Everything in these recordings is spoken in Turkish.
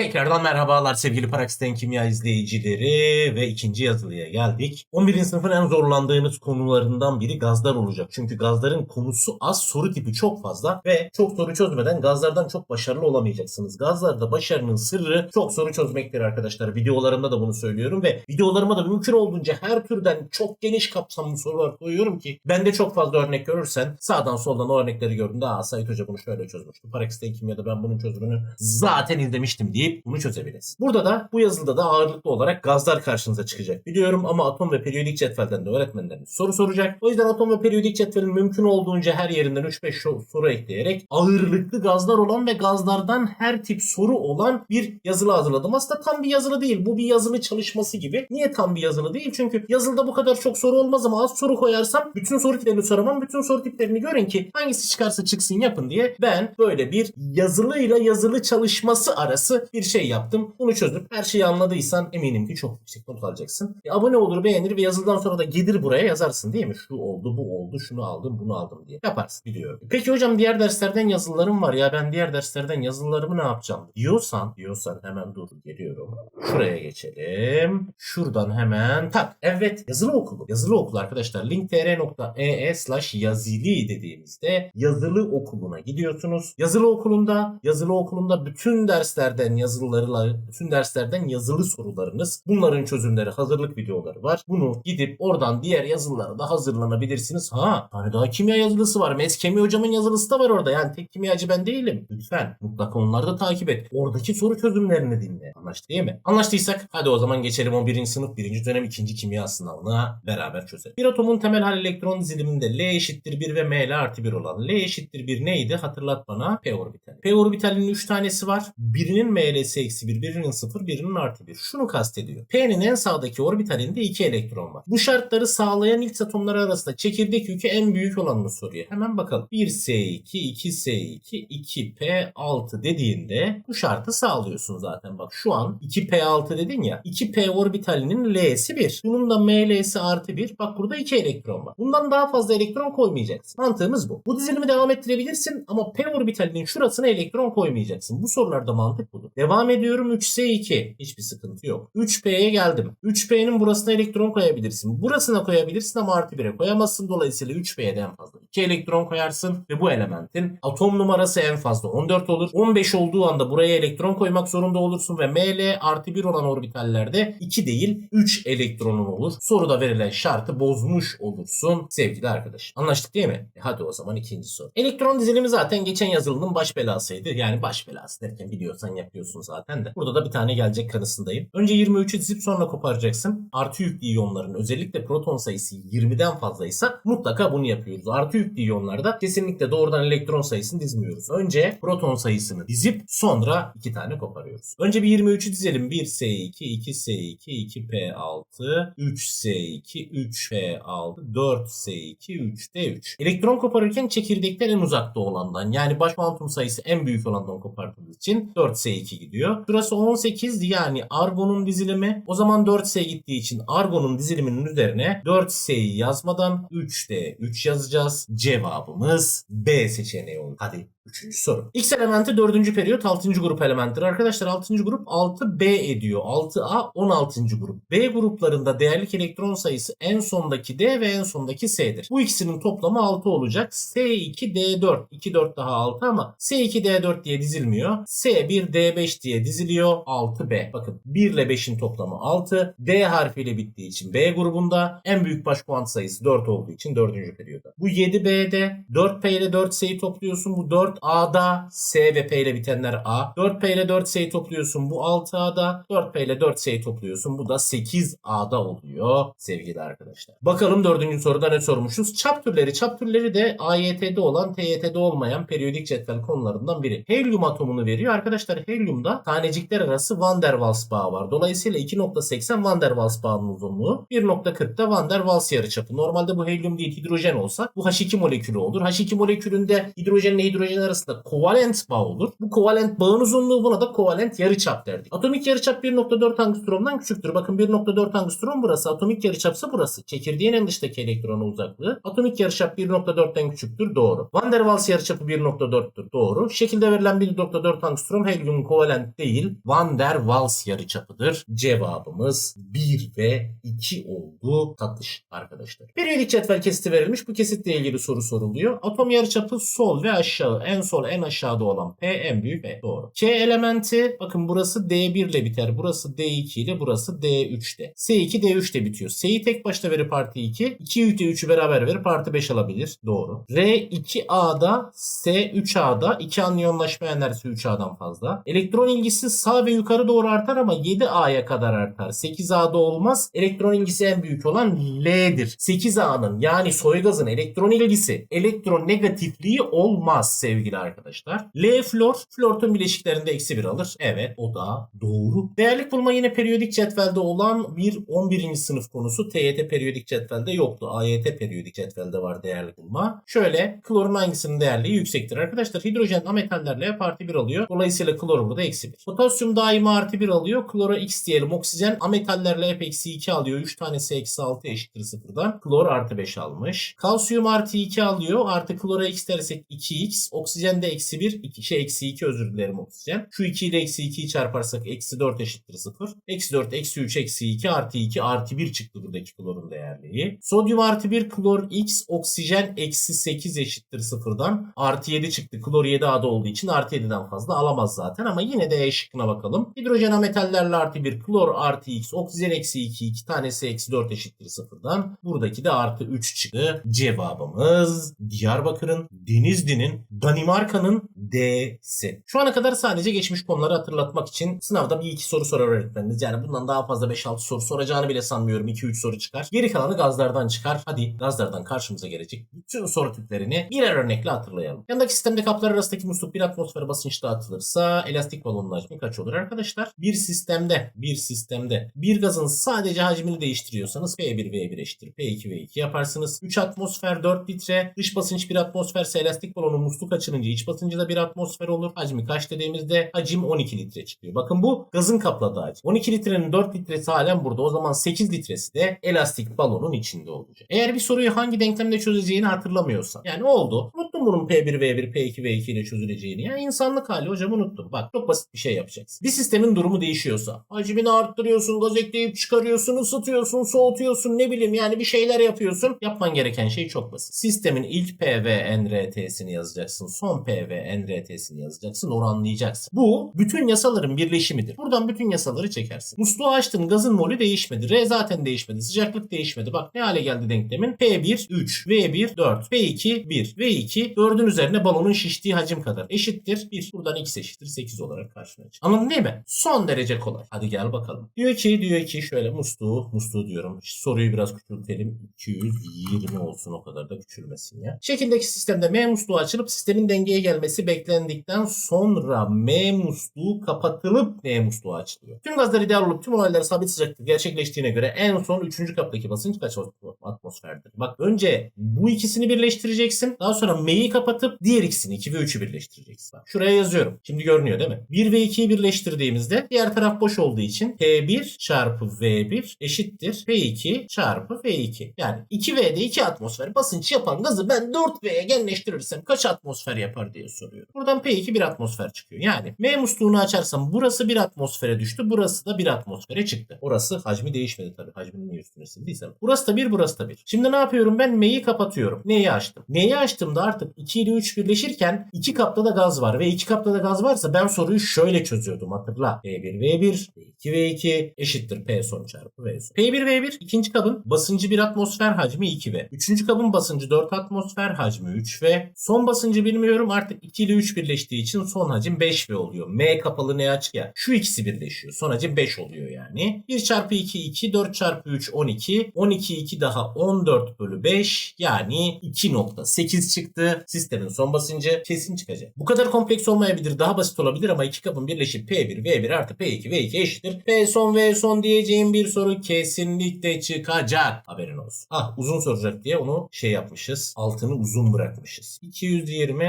Tekrardan merhabalar sevgili Paraksiten Kimya izleyicileri ve ikinci yazılıya geldik. 11. sınıfın en zorlandığınız konularından biri gazlar olacak. Çünkü gazların konusu az, soru tipi çok fazla ve çok soru çözmeden gazlardan çok başarılı olamayacaksınız. Gazlarda başarının sırrı çok soru çözmektir arkadaşlar. Videolarımda da bunu söylüyorum ve videolarıma da mümkün olduğunca her türden çok geniş kapsamlı sorular koyuyorum ki bende çok fazla örnek görürsen sağdan soldan o örnekleri gördüğünde aa Sait Hoca bunu şöyle çözmüştü. Paraksiten Kimya'da ben bunun çözümünü zaten izlemiştim deyip bunu çözebiliriz. Burada da bu yazılıda da ağırlıklı olarak gazlar karşınıza çıkacak. Biliyorum ama atom ve periyodik cetvelden de öğretmenlerimiz soru soracak. O yüzden atom ve periyodik cetvelin mümkün olduğunca her yerinden 3-5 şo- soru ekleyerek ağırlıklı gazlar olan ve gazlardan her tip soru olan bir yazılı hazırladım. Aslında tam bir yazılı değil. Bu bir yazılı çalışması gibi. Niye tam bir yazılı değil? Çünkü yazılıda bu kadar çok soru olmaz ama az soru koyarsam bütün soru tiplerini soramam. Bütün soru tiplerini görün ki hangisi çıkarsa çıksın yapın diye ben böyle bir yazılıyla yazılı çalışması arası bir şey yaptım. Bunu çözüp her şeyi anladıysan eminim ki çok yüksek not alacaksın. E, abone olur, beğenir ve yazıldan sonra da gelir buraya yazarsın değil mi? Şu oldu, bu oldu, şunu aldım, bunu aldım diye. Yaparsın biliyorum. Peki hocam diğer derslerden yazılarım var ya ben diğer derslerden yazılarımı ne yapacağım? Diyorsan, diyorsan hemen dur geliyorum. Şuraya geçelim. Şuradan hemen tak. Evet yazılı okulu. Yazılı okul arkadaşlar. linktr.ee slash yazili dediğimizde yazılı okuluna gidiyorsunuz. Yazılı okulunda yazılı okulunda bütün derslerden yazılılarla bütün derslerden yazılı sorularınız bunların çözümleri hazırlık videoları var. Bunu gidip oradan diğer yazılılara da hazırlanabilirsiniz. Ha hani daha kimya yazılısı var. Mes Kemi hocamın yazılısı da var orada. Yani tek kimyacı ben değilim. Lütfen mutlaka onları da takip et. Oradaki soru çözümlerini dinle. Anlaştık değil mi? Anlaştıysak hadi o zaman geçelim o birinci sınıf birinci dönem ikinci kimya sınavına beraber çözelim. Bir atomun temel hal elektron diziliminde L eşittir 1 ve M artı 1 olan L eşittir 1 neydi? Hatırlat bana. P orbitali. P orbitalinin 3 tanesi var. Birinin ML'si eksi 1, birinin 0, birinin artı 1. Şunu kastediyor. P'nin en sağdaki orbitalinde 2 elektron var. Bu şartları sağlayan ilk atomlar arasında çekirdek yükü en büyük olanını soruyor. Hemen bakalım. 1S2, 2S2, 2P6 dediğinde bu şartı sağlıyorsun zaten. Bak şu an 2P6 dedin ya. 2P orbitalinin L'si 1. Bunun da ML'si artı 1. Bak burada 2 elektron var. Bundan daha fazla elektron koymayacaksın. Mantığımız bu. Bu dizilimi devam ettirebilirsin ama P orbitalinin şurasına elektron koymayacaksın. Bu sorularda mantık budur. Devam ediyorum 3S2. Hiçbir sıkıntı yok. 3P'ye geldim. 3P'nin burasına elektron koyabilirsin. Burasına koyabilirsin ama artı 1'e koyamazsın. Dolayısıyla 3P'ye de en fazla 2 elektron koyarsın ve bu elementin atom numarası en fazla 14 olur. 15 olduğu anda buraya elektron koymak zorunda olursun ve ML artı 1 olan orbitallerde 2 değil 3 elektronun olur. Soruda verilen şartı bozmuş olursun sevgili arkadaş. Anlaştık değil mi? E hadi o zaman ikinci soru. Elektron dizilimi zaten geçen yazılının baş belasıydı. Yani baş belası derken biliyorsan yapıyorsun zaten de. Burada da bir tane gelecek kanısındayım. Önce 23'ü dizip sonra koparacaksın. Artı yüklü iyonların özellikle proton sayısı 20'den fazlaysa mutlaka bunu yapıyoruz. Artı yüklü iyonlarda kesinlikle doğrudan elektron sayısını dizmiyoruz. Önce proton sayısını dizip sonra iki tane koparıyoruz. Önce bir 23'ü dizelim. 1S2, 2S2, 2P6, 3S2, 3P6, 4S2, 3D3. Elektron koparırken çekirdekten en uzakta olandan yani baş kuantum sayısı en büyük olandan kopardığımız için 4S2 gidiyor. Burası 18 yani argonun dizilimi. O zaman 4S gittiği için argonun diziliminin üzerine 4S'yi yazmadan 3D 3 yazacağız. Cevabımız B seçeneği olur. Hadi Üçüncü soru. X elementi dördüncü periyot 6. grup elementtir. Arkadaşlar 6. grup 6B ediyor. 6A 16. grup. B gruplarında değerlik elektron sayısı en sondaki D ve en sondaki S'dir. Bu ikisinin toplamı 6 olacak. S2D4. 2 4 daha 6 ama S2D4 diye dizilmiyor. S1D5 diye diziliyor. 6B. Bakın 1 ile 5'in toplamı 6. D harfiyle bittiği için B grubunda en büyük baş kuant sayısı 4 olduğu için 4. periyoda. Bu 7B'de 4P ile 4S'yi topluyorsun. Bu 4A'da S ve P ile bitenler A. 4P ile 4S'yi topluyorsun. Bu 6A'da. 4P ile 4S'yi topluyorsun. Bu da 8A'da oluyor sevgili arkadaşlar. Bakalım dördüncü soruda ne sormuşuz? Çap türleri. Çap türleri de AYT'de olan TYT'de olmayan periyodik cetvel konularından biri. Helyum atomunu veriyor. Arkadaşlar helyumda tanecikler arası Van der Waals bağı var. Dolayısıyla 2.80 Van der Waals bağının uzunluğu. 1.40'da Van der Waals yarıçapı. Normalde bu helyum değil hidrojen olsa bu H2 molekülü olur. H2 molekülünde hidrojenle hidrojen hidrojen arasında kovalent bağ olur. Bu kovalent bağın uzunluğu buna da kovalent yarıçap derdik. Atomik yarıçap 1.4 angstromdan küçüktür. Bakın 1.4 angstrom burası. Atomik yarıçapsa burası. Çekirdeğin en dıştaki elektrona uzaklığı. Atomik yarıçap 1.4'ten küçüktür. Doğru. Van der Waals yarıçapı 1.4'tür. Doğru. Şekilde verilen 1.4 angstrom helyum kovalent değil. Van der Waals yarıçapıdır. Cevabımız 1 ve 2 oldu. Tatlış arkadaşlar. Periyodik cetvel kesiti verilmiş. Bu kesitle ilgili soru soruluyor. Atom yarıçapı sol ve aşağı. En sol en aşağıda olan P en büyük P. Doğru. K elementi bakın burası D1 ile biter. Burası D2 ile burası D3'te. S2 D3'te bitiyor. S'yi tek başta verip artı 2. 2 ile 3'ü beraber verip artı 5 alabilir. Doğru. R2A'da S3A'da 2 anyonlaşma enerjisi 3A'dan fazla. Elektron ilgisi sağ ve yukarı doğru artar ama 7A'ya kadar artar. 8A'da olmaz. Elektron ilgisi en büyük olan L'dir. 8A'nın yani soygazın elektron ilgisi elektron negatifliği olmaz sevgili arkadaşlar. L flor flortun bileşiklerinde eksi 1 alır. Evet o da doğru. Değerlik bulma yine periyodik cetvelde olan bir 11. sınıf konusu. TYT periyodik cetvelde yoktu. AYT periyodik cetvelde var değerlik bulma. Şöyle klorun hangisinin değerliği yüksektir arkadaşlar. Hidrojen ametallerle hep artı 1 alıyor. Dolayısıyla klor burada eksi 1. Potasyum daima artı 1 alıyor. Klora x diyelim. Oksijen ametallerle hep eksi 2 alıyor. 3 tanesi eksi 6 eşittir sıfırdan. Klor artı 5 almış. Kalsiyum artı 2 alıyor. Artı klora x dersek 2x. Oksijen de eksi 1. 2, şey eksi 2 özür dilerim oksijen. Şu 2 ile eksi 2'yi çarparsak eksi 4 eşittir 0. Eksi 4 eksi 3 eksi 2 artı 2 artı 1 çıktı buradaki klorun değerliği. Sodyum artı 1 klor x oksijen eksi 8 eşittir 0'dan. Artı 7 çıktı. Klor 7 A'da olduğu için artı 7'den fazla alamaz zaten ama yine de E şıkkına bakalım. Hidrojen ametallerle artı 1 klor artı x oksijen eksi 2 2 tanesi eksi 4 eşittir 0'dan. Buradaki de artı 3 çıktı. Cevabımız Diyarbakır'ın, Denizli'nin, Danimarka'nın D'si. Şu ana kadar sadece geçmiş konuları hatırlatmak için sınavda bir iki soru sorar öğretmeniniz. Yani bundan daha fazla 5-6 soru soracağını bile sanmıyorum. 2-3 soru çıkar. Geri kalanı gazlardan çıkar. Hadi gazlardan karşımıza gelecek bütün soru tiplerini birer örnekle hatırlayalım. Yanındaki sistemde kaplar arasındaki musluk bir atmosfer basınçta atılırsa elastik balonun hacmi kaç olur arkadaşlar? Bir sistemde, bir sistemde bir gazın sadece hacmini değiştiriyorsanız P1 V1 eşittir P2 V2 yaparsınız. 3 atmosfer 4 litre, dış basınç 1 atmosferse elastik balonun musluk açılınca iç basıncı da 1 atmosfer olur. Hacmi kaç dediğimizde hacim 12 litre çıkıyor. Bakın bu gazın kapladığı hacim. 12 litrenin 4 litresi halen burada. O zaman 8 litresi de elastik balonun içinde olacak. Eğer bir soruyu hangi denklemde çözeceğini hatırlamıyorsan. Yani oldu. Unuttum bunun P1 V1 P2 V2 ile çözüleceğini. Ya insanlık hali hocam unuttum. Bak çok basit bir şey yapacaksın. Bir sistemin durumu değişiyorsa hacmini arttırıyorsun, gaz ekleyip çıkarıyorsun, ısıtıyorsun, soğutuyorsun ne bileyim yani bir şeyler yapıyorsun. Yapman gereken şey çok basit. Sistemin ilk P ve NRT'sini yazacaksın. Son P ve NRT'sini yazacaksın. Oranlayacaksın. Bu bütün yasaların birleşimidir. Buradan bütün yasaları çekersin. Musluğu açtın gazın molü değişmedi. R zaten değişmedi. Sıcaklık değişmedi. Bak ne hale geldi denklemin? P1 3, V1 4, P2 1, V2 4'ün üzerine balonun şiştiği hacim kadar eşittir. 1. Buradan x eşittir 8 olarak karşına çık. Anladın değil mi? Son derece kolay. Hadi gel bakalım. Diyor ki diyor ki şöyle musluğu musluğu diyorum. Soruyu biraz küçültelim. 220 olsun o kadar da küçülmesin ya. Şekildeki sistemde M musluğu açılıp sistemin dengeye gelmesi beklendikten sonra M musluğu kapatılıp M musluğu açılıyor. Tüm gazlar ideal olup tüm olaylar sabit sıcaklık gerçekleştiğine göre en son 3. kaptaki basınç kaç atmosferdir? Bak önce bu ikisini birleştireceksin. Daha sonra M'yi kapatıp diğer ikisini 2 ve 3'ü birleştireceksin. Bak şuraya yazıyorum. Şimdi görünüyor değil mi? 1 ve 2'yi birleştirdiğimizde diğer taraf boş olduğu için P1 çarpı V1 eşittir P2 çarpı V2. Yani 2V'de 2 atmosfer basınç yapan gazı ben 4V'ye genleştirirsem kaç atmosfer yapar diye soruyorum. Buradan P2 1 atmosfer çıkıyor. Yani M musluğunu açarsam burası 1 atmosfere düştü. Burası da 1 atmosfere çıktı. Orası hacmi değişmedi tabii. Hacminin niye üstüne sildiysem. Burası da 1 burası da 1. Şimdi ne yapıyorum ben? M'yi kapatıyorum. N'yi açtım. N'yi açtığımda artık 2 ile 3 birleşirken 2 kapta da gaz var ve 2 kapta da gaz varsa ben soruyu şöyle çözüyordum hatırla. P1 V1 P2 V2 eşittir P son çarpı V son. P1 V1 ikinci kabın basıncı 1 atmosfer hacmi 2 V. Üçüncü kabın basıncı 4 atmosfer hacmi 3 V. Son basıncı bilmiyorum artık 2 ile 3 birleştiği için son hacim 5 V oluyor. M kapalı ne açık ya. Şu ikisi birleşiyor. Son hacim 5 oluyor yani. 1 çarpı 2 2 4 çarpı 3 12 12 2 daha 14 bölü 5 yani 2.8 çıktı. Sistemin son basıncı kesin çıkacak. Bu kadar kompleks olmayabilir. Daha basit olabilir ama iki kabın birleşip P1 V1 artı P2 V2 eşittir. P son V son diyeceğim bir soru kesinlikle çıkacak. Haberin olsun. Ah uzun soracak diye onu şey yapmışız. Altını uzun bırakmışız. 220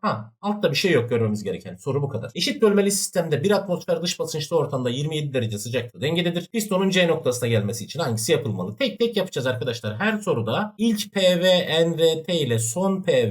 ha altta bir şey yok görmemiz gereken. Soru bu kadar. Eşit bölmeli sistemde bir atmosfer dış basınçlı ortamda 27 derece sıcaklığı dengededir. Pistonun C noktasına gelmesi için hangisi yapılmalı? Tek tek yapacağız arkadaşlar. Her soruda ilk PV NRT ile son PV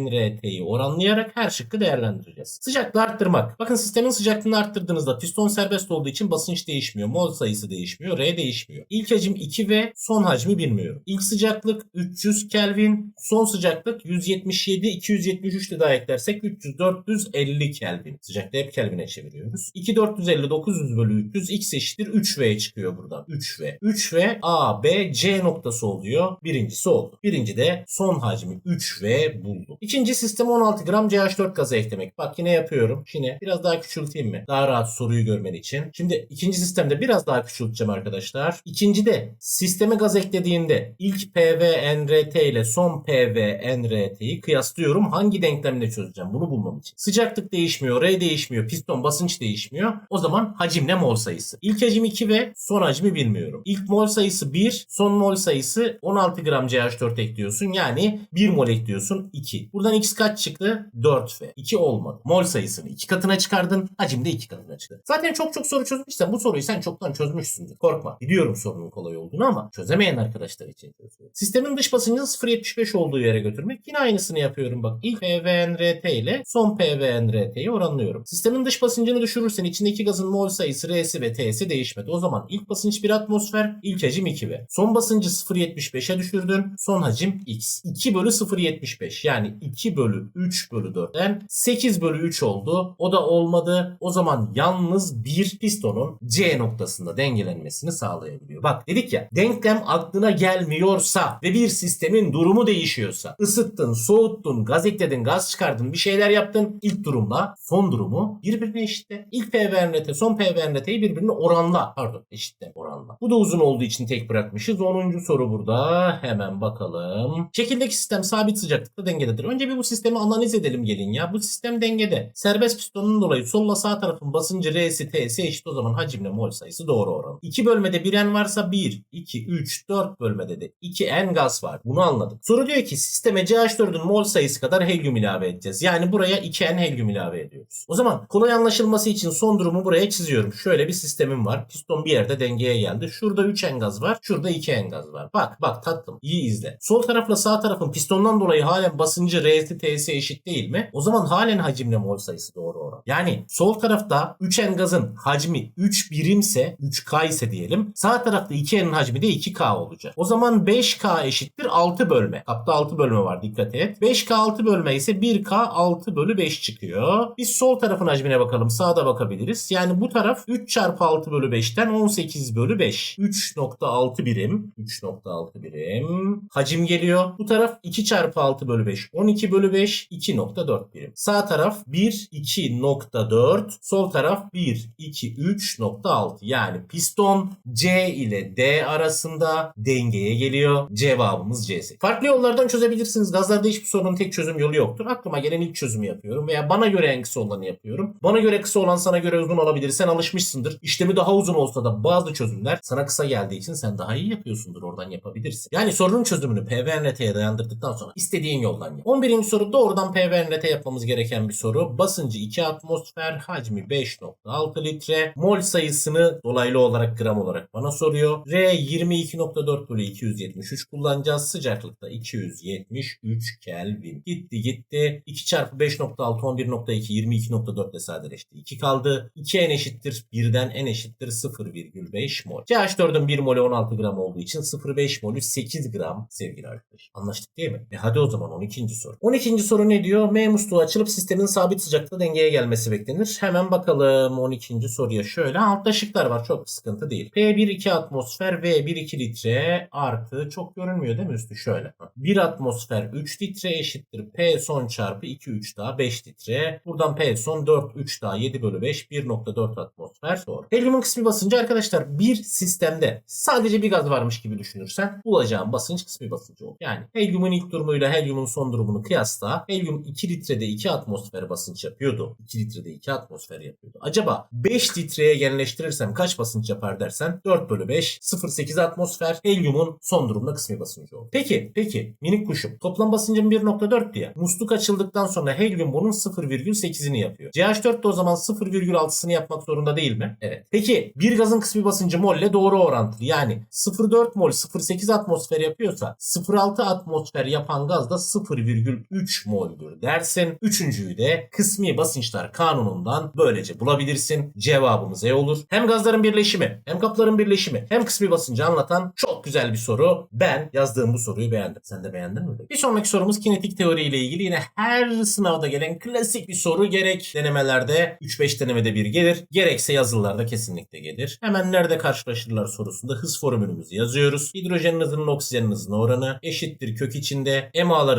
NRT'yi oranlayarak her şıkkı değerlendireceğiz. Sıcaklığı arttırmak. Bakın sistemin sıcaklığını arttırdığınızda piston serbest olduğu için basınç değişmiyor. Mol sayısı değişmiyor. R değişmiyor. İlk hacim 2 ve son hacmi bilmiyorum. İlk sıcaklık 300 Kelvin. Son sıcaklık 177 273 de daha eklersek 300 450 Kelvin. Sıcaklığı hep Kelvin'e çeviriyoruz. 2 450 900 bölü 300 x eşittir 3V çıkıyor buradan. 3V. 3V A, B, C noktası oluyor. Birincisi oldu. Birinci de son hacmi 3V buldu. İkinci sistem 16 gram CH4 gazı eklemek. Bak yine yapıyorum. Yine biraz daha küçülteyim mi? Daha rahat soruyu görmen için. Şimdi ikinci sistemde biraz daha küçülteceğim arkadaşlar. İkincide sisteme gaz eklediğinde ilk PV NRT ile son PV NRT'yi kıyaslıyorum. Hangi denklemle çözeceğim? Bunu bulmam için. Sıcaklık değişmiyor, R değişmiyor, piston basınç değişmiyor. O zaman hacimle mol sayısı. İlk hacim 2 ve son hacmi bilmiyorum. İlk mol sayısı 1, son mol sayısı 16 gram CH4 ekliyorsun. Yani 1 mol ekliyorsun 2. Buradan x kaç çıktı? 4 ve 2 olmadı. Mol sayısını 2 katına çıkardın. Hacim de 2 katına çıktı. Zaten çok çok soru çözmüşsen bu soruyu sen çoktan çözmüşsündür. Korkma. Biliyorum sorunun kolay olduğunu ama çözemeyen arkadaşlar için. Sistemin dış basıncının 0.75 olduğu yere götürmek. Yine aynısını yapıyorum bak. İlk PVNRT ile son PVNRT'yi oranlıyorum. Sistemin dış basıncını düşürürsen içindeki gazın mol sayısı R'si ve T'si değişmedi. O zaman ilk basınç 1 atmosfer, ilk hacim 2 ve son basıncı 0.75'e düşürdün. Son hacim X. 2 bölü 0.75 yani 2 bölü 3 bölü 4'ten 8 bölü 3 oldu. O da olmadı. O zaman yalnız bir pistonun C noktasında dengelenmesini sağlayabiliyor. Bak dedik ya denklem aklına gelmiyorsa ve bir sistemin durumu değişiyorsa ısıttın, soğuttun, gaz ekledin, gaz çıkardın, bir şeyler yaptın. İlk durumla son durumu birbirine eşitle. İlk PVRNT, son PVRNT'yi birbirine oranla. Pardon eşitle oranla. Bu da uzun olduğu için tek bırakmışız. 10. soru burada. Hemen bakalım. Şekildeki sistem sabit sıcaklıkta dengededir. Önce bir bu sistemi analiz edelim gelin ya. Bu sistem dengede. Serbest pistonun dolayı solla sağ tarafın basıncı R'si T'si eşit o zaman hacimle mol sayısı doğru oran. 2 bölmede 1 n varsa 1, 2, 3, 4 bölmede de 2 n gaz var. Bunu anladık. Soru diyor ki sisteme CH4'ün mol sayısı kadar helyum ilave edeceğiz. Yani buraya 2 n helyum ilave ediyoruz. O zaman kolay anlaşılması için son durumu buraya çiziyorum. Şöyle bir sistemim var. Piston bir yerde dengeye geldi. Şurada 3 n gaz var. Şurada 2 n gaz var. Bak bak tatlım. İyi izle. Sol tarafla sağ tarafın pistondan dolayı halen basıncı R'si T'si eşit değil mi? O zaman halen hacimle mol sayısı doğru oran. Yani sol tarafta 3N gazın hacmi 3 birimse 3K ise diyelim. Sağ tarafta 2N'in hacmi de 2K olacak. O zaman 5K eşittir 6 bölme. Kapta 6 bölme var dikkat et. 5K 6 bölme ise 1K 6 bölü 5 çıkıyor. Biz sol tarafın hacmine bakalım. Sağda bakabiliriz. Yani bu taraf 3 çarpı 6 bölü 5'ten 18 bölü 5. 3.6 birim. 3.6 birim. Hacim geliyor. Bu taraf 2 çarpı 6 bölü 5. 12 bölü 5. 2.4 birim. Sağ taraf 1, 2.4. Sol taraf 1, 2, 3.6. Yani piston C ile D arasında dengeye geliyor. Cevabımız C'si. Farklı yollardan çözebilirsiniz. Gazlarda hiçbir sorunun tek çözüm yolu yoktur. Aklıma gelen ilk çözümü yapıyorum. Veya bana göre en kısa olanı yapıyorum. Bana göre kısa olan sana göre uzun olabilir. Sen alışmışsındır. İşlemi daha uzun olsa da bazı çözümler sana kısa geldiği için sen daha iyi yapıyorsundur. Oradan yapabilirsin. Yani sorunun çözümünü PVNRT'ye dayandırdıktan sonra istediğin yoldan yap. 11. soru doğrudan PVNRT yapmamız gereken bir soru. Basıncı 2 atmosfer, hacmi 5.6 litre. Mol sayısını dolaylı olarak gram olarak bana soruyor. R 22.4 bölü 273 kullanacağız. Sıcaklıkta 273 Kelvin. Gitti gitti. 2 çarpı 5.6 11.2 22.4 ile sadeleşti. 2 kaldı. 2 n eşittir 1'den n eşittir 0,5 mol. CH4'ün 1 molü 16 gram olduğu için 0,5 molü 8 gram sevgili arkadaş. Anlaştık değil mi? E hadi o zaman 12. soru. 12. soru ne diyor? M musluğu açılıp sistemin sabit sıcaklıkta dengeye gelmesi beklenir. Hemen bakalım 12. soruya şöyle. Altta şıklar var. Çok sıkıntı değil. P1 2 atmosfer, V1 2 litre artı çok görünmüyor değil mi üstü? Şöyle. 1 atmosfer 3 litre eşittir. P son çarpı 2 3 daha 5 litre. Buradan P son 4 3 daha 7 bölü 5 1.4 atmosfer. Doğru. Helyumun kısmi basıncı arkadaşlar bir sistemde sadece bir gaz varmış gibi düşünürsen bulacağın basınç kısmi basıncı olur. Yani helyumun ilk durumuyla helyumun son durumunu kıyasla helyum 2 litrede 2 atmosfer basınç yapıyordu. 2 litrede 2 atmosfer yapıyordu. Acaba 5 litre litreye genleştirirsem kaç basınç yapar dersen 4 bölü 5 0.8 atmosfer helyumun son durumda kısmi basıncı oldu. Peki peki minik kuşum toplam basıncım 1.4 diye musluk açıldıktan sonra helyum bunun 0,8'ini yapıyor. CH4 de o zaman 0,6'sını yapmak zorunda değil mi? Evet. Peki bir gazın kısmi basıncı mol ile doğru orantılı. Yani 0,4 mol 0,8 atmosfer yapıyorsa 0,6 atmosfer yapan gaz da 0,3 moldür dersin. Üçüncüyü de kısmi basınçlar kanunundan böylece bulabilirsin. Cevabımız E olur. Hem gazların birleşimi hem kapların birleşimi hem kısmi basıncı anlatan çok güzel bir soru. Ben yazdığım bu soruyu beğendim. Sen de beğendin mi? Bir sonraki sorumuz kinetik teori ile ilgili yine her sınavda gelen klasik bir soru. Gerek denemelerde 3-5 denemede bir gelir. Gerekse yazılılarda kesinlikle gelir. Hemen nerede karşılaşırlar sorusunda hız formülümüzü yazıyoruz. Hidrojenin hızının oksijenin hızına oranı eşittir kök içinde.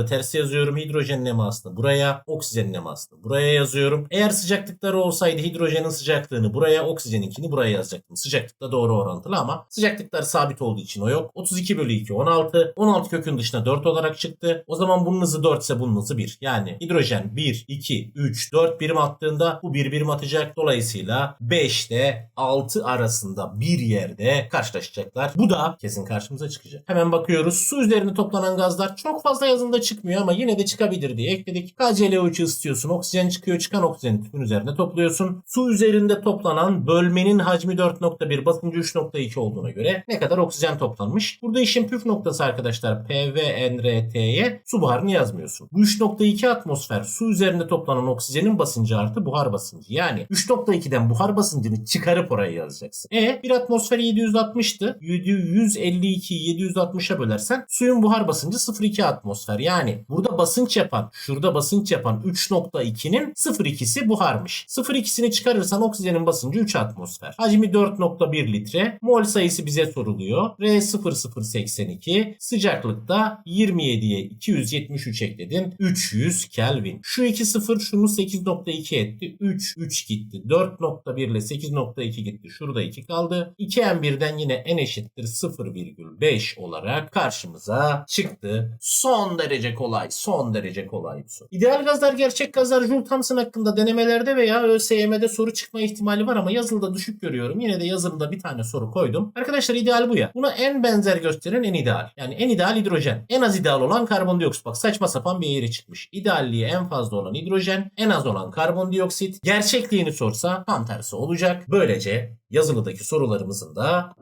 Emaları ters yazıyorum. Hidrojenin emasını buraya, oksijenin emasını buraya yazıyorum. Eğer sıcaklıkları olsaydı hidrojenin sıcaklığını buraya, oksijeninkini buraya yazacaktım. Sıcaklıkla doğru orantılı ama sıcaklıklar sabit olduğu için o yok. 32 bölü 2 16. 16 kökün dışına 4 olarak çıktı. O zaman bunun hızı 4 ise bunun hızı 1. Yani hidrojen 1, 2, 3, 4 birim attığında bu 1 birim atacak. Dolayısıyla 5 ile 6 arasında bir yerde karşılaşacaklar. Bu da kesin karşımıza çıkacak. Hemen bakıyoruz. Su üzerine toplanan gazlar çok fazla yazında çıkmıyor ama yine de çıkabilir diye ekledik. KClO3'ü ısıtıyorsun. Oksijen çıkıyor. Çıkan oksijeni tüpün üzerine topluyorsun. Su üzerinde toplanan bölmenin hacmi 4.1 basıncı 3.2 olduğuna göre ne kadar oksijen toplanmış? Burada işin püf noktası arkadaşlar PVNRT'ye su buharını yazmıyorsun. Bu 3.2 atmosfer su üzerinde toplanan oksijenin basıncı artı buhar basıncı. Yani 3.2'den buhar basıncını çıkarıp oraya yazacaksın. E bir atmosfer 760'tı. 752'yi 760'a bölersen suyun buhar basıncı 0.2 atmosfer. Yani burada basınç yapan, şurada basınç yapan 3.2'nin 0.2'si buharmış. 0.2'sini çıkarırsan oksijenin basıncı 3 atmosfer. Hacmi 4.1 litre. Mol sayısı bize soruluyor. R0082. Sıcaklıkta 27'ye 273 ekledin. 300 Kelvin. Şu iki sıfır şunu 8.2 etti. 3, 3 gitti. 4.1 ile 8.2 gitti. Şurada 2 kaldı. 2M1'den yine n eşittir 0,5 olarak karşımıza çıktı. Son derece kolay. Son derece kolay bir soru. İdeal gazlar gerçek gazlar Joule Thomson hakkında denemelerde veya ÖSYM'de soru çıkma ihtimali var ama yazılıda düşük görüyorum. Yine de yazılıda bir tane soru koydum. Arkadaşlar ideal bu ya. Buna en benzer gösteren en ideal. Yani en ideal hidrojen. En az ideal olan karbondioksit. Bak saçma sapan bir eğri çıkmış. İdealliği en fazla olan hidrojen, en az olan karbondioksit. Gerçekliğini sorsa tam tersi olacak. Böylece yazılıdaki sorularımızın da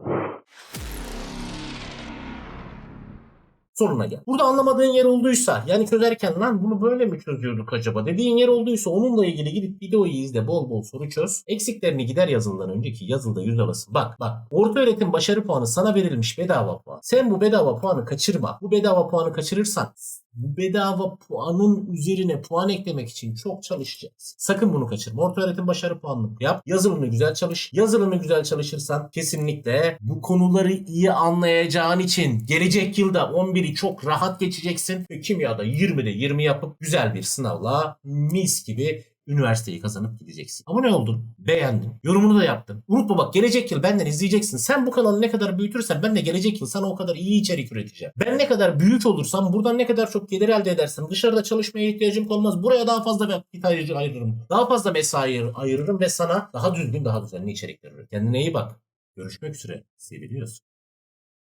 soruna gel. Burada anlamadığın yer olduysa yani çözerken lan bunu böyle mi çözüyorduk acaba dediğin yer olduysa onunla ilgili gidip videoyu izle bol bol soru çöz. Eksiklerini gider yazılıdan önceki yazılıda yüz alasın. Bak bak orta öğretim başarı puanı sana verilmiş bedava puan. Sen bu bedava puanı kaçırma. Bu bedava puanı kaçırırsan bu bedava puanın üzerine puan eklemek için çok çalışacaksın. Sakın bunu kaçırma. Orta öğretim başarı puanını yap. Yazılımını güzel çalış. Yazılımını güzel çalışırsan kesinlikle bu konuları iyi anlayacağın için gelecek yılda 11'i çok rahat geçeceksin. Ve kimyada 20'de 20 yapıp güzel bir sınavla mis gibi üniversiteyi kazanıp gideceksin. Ama ne oldun? Beğendin. Yorumunu da yaptın. Unutma bak gelecek yıl benden izleyeceksin. Sen bu kanalı ne kadar büyütürsen ben de gelecek yıl sana o kadar iyi içerik üreteceğim. Ben ne kadar büyük olursam buradan ne kadar çok gelir elde edersem dışarıda çalışmaya ihtiyacım kalmaz. Buraya daha fazla vakit ayır- ayırırım. Daha fazla mesai ayırırım ve sana daha düzgün daha düzenli içerikler üretirim. Kendine iyi bak. Görüşmek üzere. Seviliyorsun.